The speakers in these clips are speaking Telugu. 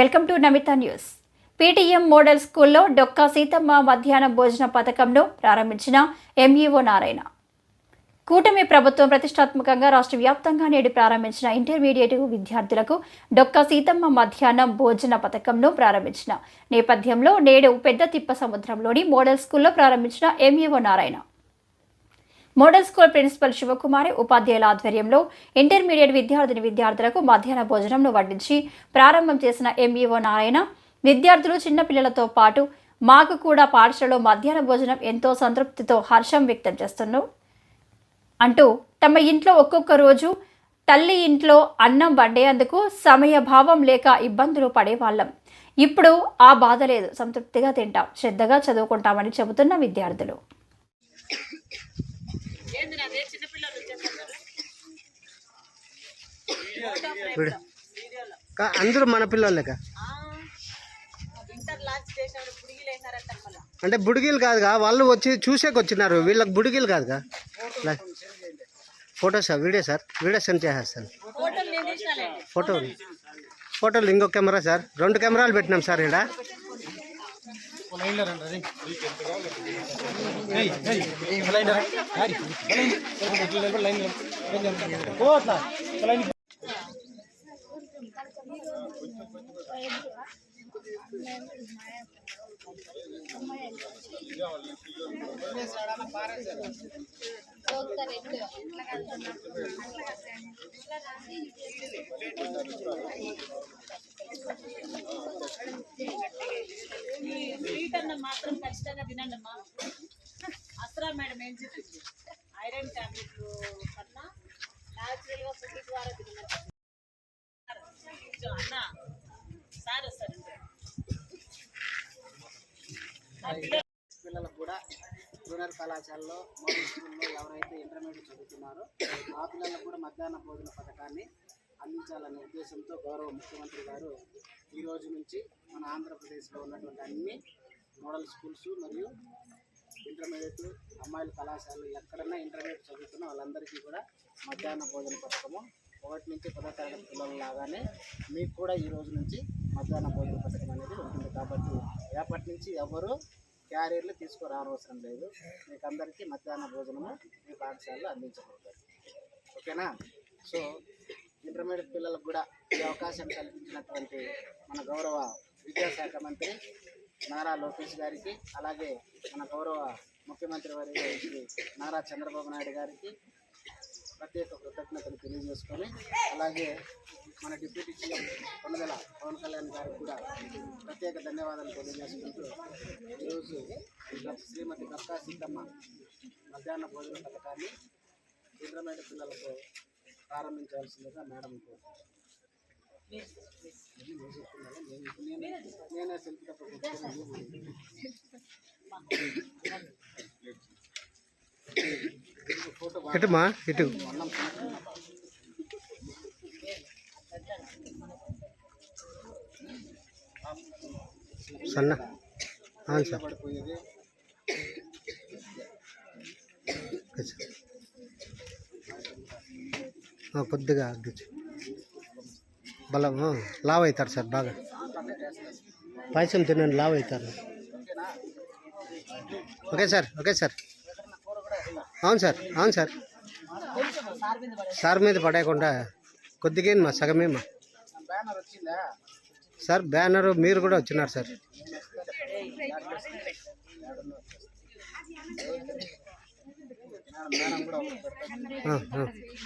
Welcome to Namitha news. PTM model స్కూల్లో డొక్కా సీతమ్మ మధ్యాహ్న భోజన పథకంను ప్రారంభించిన ఎంఈఓ నారాయణ. కూటమి ప్రభుత్వం ప్రతిష్టాత్మకంగా రాష్ట్ర వ్యాప్తంగా నేడు ప్రారంభించిన ఇంటర్మీడియట్ విద్యార్థులకు డొక్కా సీతమ్మ మధ్యాహ్నం భోజన పథకంను ప్రారంభించిన నేపథ్యంలో నేడు పెద్ద తిప్ప సముద్రంలోని మోడల్ స్కూల్లో ప్రారంభించిన MEO Narayana. Model school principal Sivakumari ఉపాధ్యాయుల ఆధ్వర్యంలో ఇంటర్మీడియట్ విద్యార్థిని విద్యార్థులకు మధ్యాహ్న భోజనంను వడ్డించి ప్రారంభం చేసిన ఎంఈఓ నారాయణ విద్యార్థులు చిన్నపిల్లలతో పాటు మాకు కూడా పాఠశాలలో మధ్యాహ్న భోజనం ఎంతో సంతృప్తితో హర్షం వ్యక్తం చేస్తున్నారు అంటూ తమ ఇంట్లో ఒక్కొక్క రోజు తల్లి ఇంట్లో అన్నం వండేందుకు సమయభావం లేక ఇబ్బందులు పడేవాళ్ళం. ఇప్పుడు ఆ బాధ లేదు. సంతృప్తిగా తింటాం. శ్రద్ధగా చదువుకుంటామని చెబుతున్న విద్యార్థులు. కా- అందరూ మన పిల్లలేక? అంటే బుడిగిలు కాదుగా వాళ్ళు వచ్చి చూసేకి వచ్చినారు. వీళ్ళకి బుడిగిలు కాదుగా? Photo sir video sir. Video send చేసేస్తాను ఫోటో. ఫోటోలు ఇంకో కెమెరా సార్. రెండు కెమెరాలు పెట్టినాం సార్ ఇక్కడ స్వీట్ అన్నం మాత్రం ఖచ్చితంగా తినండి అమ్మా ఐరన్ టాబ్లెట్లు కన్నా న్యాచురల్గా ఫుడ్ ద్వారా తినమని అన్న సార్ వస్తారు. పిల్లలకు కూడా జూనియర్ కళాశాలలో మోడల్ స్కూల్లో ఎవరైతే ఇంటర్మీడియట్ చదువుతున్నారో ఆ పిల్లలకు కూడా మధ్యాహ్న భోజన పథకాన్ని అందించాలనే ఉద్దేశంతో గౌరవ ముఖ్యమంత్రి గారు ఈరోజు నుంచి మన ఆంధ్రప్రదేశ్లో ఉన్నటువంటి అన్ని మోడల్ స్కూల్స్ మరియు ఇంటర్మీడియట్ అమ్మాయిల కళాశాలలు ఎక్కడన్నా ఇంటర్మీడియట్ చదువుతున్న వాళ్ళందరికీ కూడా మధ్యాహ్న భోజన పథకము ఒకటి నుంచి పదో తరగతి పిల్లల లాగానే మీకు కూడా ఈ రోజు నుంచి మధ్యాహ్న భోజన పథకం అనేది ఉంటుంది. కాబట్టి రేపటి నుంచి ఎవరు క్యారియర్లు తీసుకురావనవసరం లేదు. మీకు అందరికీ మధ్యాహ్న భోజనము మీ పాఠశాలలో అందించబడుతుంది. ఓకేనా? సో ఇంటర్మీడియట్ పిల్లలకు కూడా ఈ అవకాశం కల్పించినటువంటి మన గౌరవ విద్యాశాఖ మంత్రి నారా లోకేష్ గారికి అలాగే మన గౌరవ ముఖ్యమంత్రి వారి నారా చంద్రబాబు నాయుడు గారికి ప్రత్యేక కృతజ్ఞతలు తెలియజేసుకొని అలాగే మన డిప్యూటీ సీఎం కొనగల పవన్ కళ్యాణ్ గారికి కూడా ప్రత్యేక ధన్యవాదాలు తెలియజేసుకుంటూ ఈరోజు శ్రీమతి దత్తా సీతమ్మ మధ్యాహ్న భోజన పథకాన్ని తీవ్రమైన పిల్లలకు ప్రారంభించాల్సిందిగా మేడం కోరుతున్నారు నేనే సెల్ఫీ తప్ప ఫోటో ఇటుమా ఇటు అన్నం తింటున్నా. సన్న అవును సార్ పడిపోయేది ఓకే బలం లావ్ అవుతారు సార్ బాగా. పాయసం తినండి లావ్ అవుతారు ఓకే సార్ ఓకే సార్. అవును సార్ అవును సార్. సార్ మీద పడేయకుండా కొద్దిగా మా సగమేమా సార్ బ్యానర్ మీరు కూడా వచ్చినారు సార్.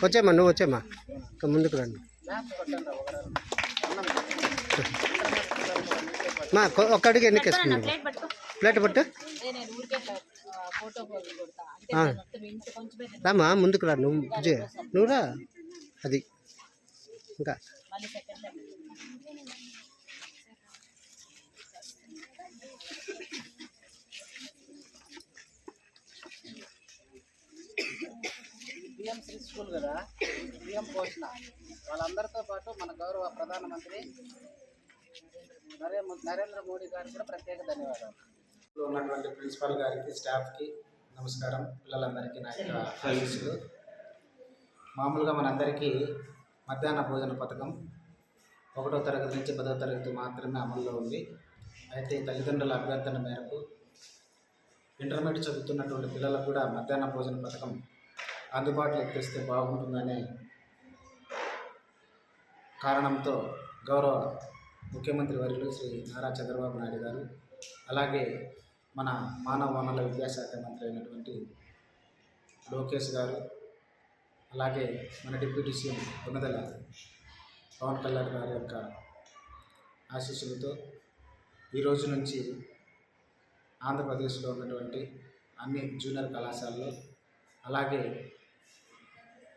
వచ్చేమ్మా నువ్వు వచ్చేమ్మా ఇంకా ముందుకు రండి. మా కొ- ఒక్క అడుగు ఎన్నికి వేసుకుంది ప్లేట్ పట్టు. రామా ముందుకు రా నువ్వు నువ్వు రా. అది. ఇంకా. పిఎం శ్రీ స్కూల్ కదా పిఎం పోషణ వాళ్ళందరితో పాటు మన గౌరవ ప్రధానమంత్రి నరేంద్ర నరేంద్ర మోడీ గారికి కూడా ప్రత్యేక ధన్యవాదాలు. ఉన్నటువంటి ప్రిన్సిపాల్ గారికి స్టాఫ్కి నమస్కారం. పిల్లలందరికీ నా యొక్క ఆశీస్సులు. మామూలుగా మనందరికీ మధ్యాహ్న భోజన పథకం ఒకటో తరగతి నుంచి పదో తరగతి మాత్రమే అమల్లో ఉంది. అయితే తల్లిదండ్రుల అభ్యర్థన మేరకు ఇంటర్మీడియట్ చదువుతున్నటువంటి పిల్లలకు కూడా మధ్యాహ్న భోజన పథకం అందుబాటులోకి తెస్తే బాగుంటుందనే కారణంతో గౌరవ ముఖ్యమంత్రి వర్యులు శ్రీ నారా చంద్రబాబు నాయుడు గారు అలాగే మన మానవ వనరుల విద్యాశాఖ మంత్రి అయినటువంటి లోకేష్ గారు అలాగే మన డిప్యూటీ సీఎం ఉన్నదల పవన్ కళ్యాణ్ గారి యొక్క ఆశీస్సులతో ఈ రోజు నుంచి ఆంధ్రప్రదేశ్లో ఉన్నటువంటి అన్ని జూనియర్ కళాశాలలో అలాగే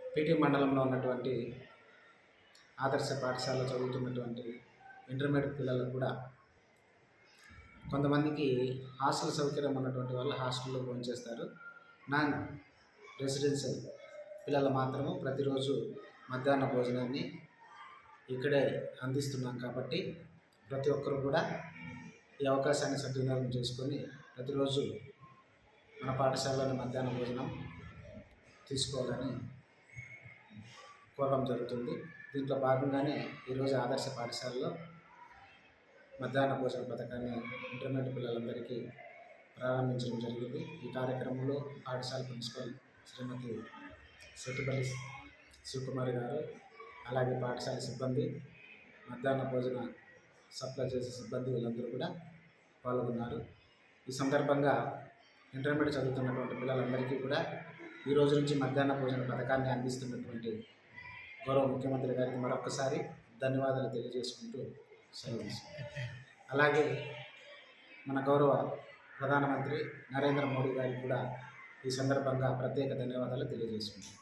పీటీ మండలంలో ఉన్నటువంటి ఆదర్శ పాఠశాలలో చదువుతున్నటువంటి ఇంటర్మీడియట్ పిల్లలకు కూడా కొంతమందికి హాస్టల్ సౌకర్యం ఉన్నటువంటి వాళ్ళు హాస్టల్లో చేస్తారు నాన్ రెసిడెన్షియల్ పిల్లలు మాత్రము ప్రతిరోజు మధ్యాహ్న భోజనాన్ని ఇక్కడే అందిస్తున్నాం కాబట్టి ప్రతి ఒక్కరు కూడా ఈ అవకాశాన్ని సద్వినియోగం చేసుకొని ప్రతిరోజు మన పాఠశాలలోని మధ్యాహ్న భోజనం తీసుకోవాలని కోరడం జరుగుతుంది. దీంట్లో భాగంగానే ఈరోజు ఆదర్శ పాఠశాలలో మధ్యాహ్న భోజన పథకాన్ని ఇంటర్మీడియట్ పిల్లలందరికీ ప్రారంభించడం జరిగింది. ఈ కార్యక్రమంలో పాఠశాల ప్రిన్సిపల్ శ్రీమతి సెట్టుపల్లి శివకుమారి గారు అలాగే పాఠశాల సిబ్బంది మధ్యాహ్న భోజన సప్లై చేసే సిబ్బంది వీళ్ళందరూ కూడా పాల్గొన్నారు. ఈ సందర్భంగా ఇంటర్మీడియట్ చదువుతున్నటువంటి పిల్లలందరికీ కూడా ఈ రోజు నుంచి మధ్యాహ్న భోజన పథకాన్ని అందిస్తున్నటువంటి గౌరవ ముఖ్యమంత్రి గారికి మరొకసారి ధన్యవాదాలు తెలియజేసుకుంటూ సెలవు అలాగే మన గౌరవ ప్రధానమంత్రి నరేంద్ర మోడీ గారికి కూడా ఈ సందర్భంగా ప్రత్యేక ధన్యవాదాలు తెలియజేసుకుంటాం